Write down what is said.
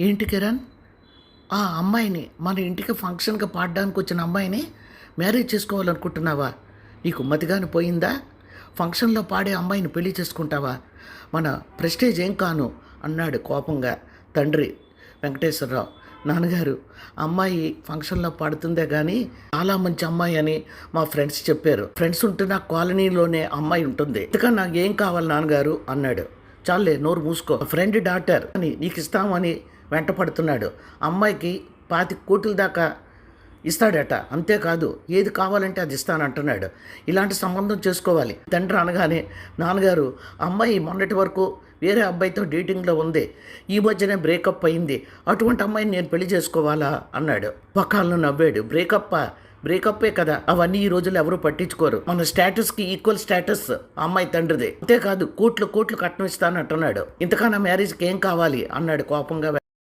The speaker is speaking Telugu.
ఏంటి కిరణ్? ఆ అమ్మాయిని మన ఇంటికి ఫంక్షన్గా పాడడానికి వచ్చిన అమ్మాయిని మ్యారేజ్ చేసుకోవాలనుకుంటున్నావా? నీకు మతిగాని పోయిందా? ఫంక్షన్లో పాడే అమ్మాయిని పెళ్ళి చేసుకుంటావా? మన ప్రెస్టేజ్ ఏం కాను? అన్నాడు కోపంగా. తండ్రి వెంకటేశ్వరరావు నాన్నగారు అమ్మాయి ఫంక్షన్లో పాడుతుందే కానీ చాలా మంచి అమ్మాయి అని మా ఫ్రెండ్స్ చెప్పారు. ఫ్రెండ్స్ ఉంటున్న కాలనీలోనే అమ్మాయి ఉంటుంది. ఇంతగా నాకు ఏం కావాలి నాన్నగారు? అన్నాడు. చాలే నోరు మూసుకో. ఫ్రెండ్ డాటర్ అని నీకు ఇస్తామని వెంట పడుతున్నాడు అమ్మాయికి పాతి కోట్ల దాకా ఇస్తాడట. అంతేకాదు ఏది కావాలంటే అది ఇస్తానంటున్నాడు. ఇలాంటి సంబంధం చేసుకోవాలి. తండ్రి అనగానే నాన్నగారు అమ్మాయి మొన్నటి వరకు వేరే అబ్బాయితో డేటింగ్లో ఉంది. ఈ మధ్యనే బ్రేకప్ అయింది. అటువంటి అమ్మాయిని నేను పెళ్ళి చేసుకోవాలా? అన్నాడు. పకాలను నవ్వాడు. బ్రేకప్పా? బ్రేకప్పే కదా. అవన్నీ ఈ రోజుల్లో ఎవరు పట్టించుకోరు. మన స్టేటస్కి ఈక్వల్ స్టేటస్ అమ్మాయి తండ్రిది. అంతేకాదు కోట్లు కోట్లు కట్నం ఇస్తానంటున్నాడు ఇంతకన్నా మ్యారేజ్కి ఏం కావాలి? అన్నాడు కోపంగా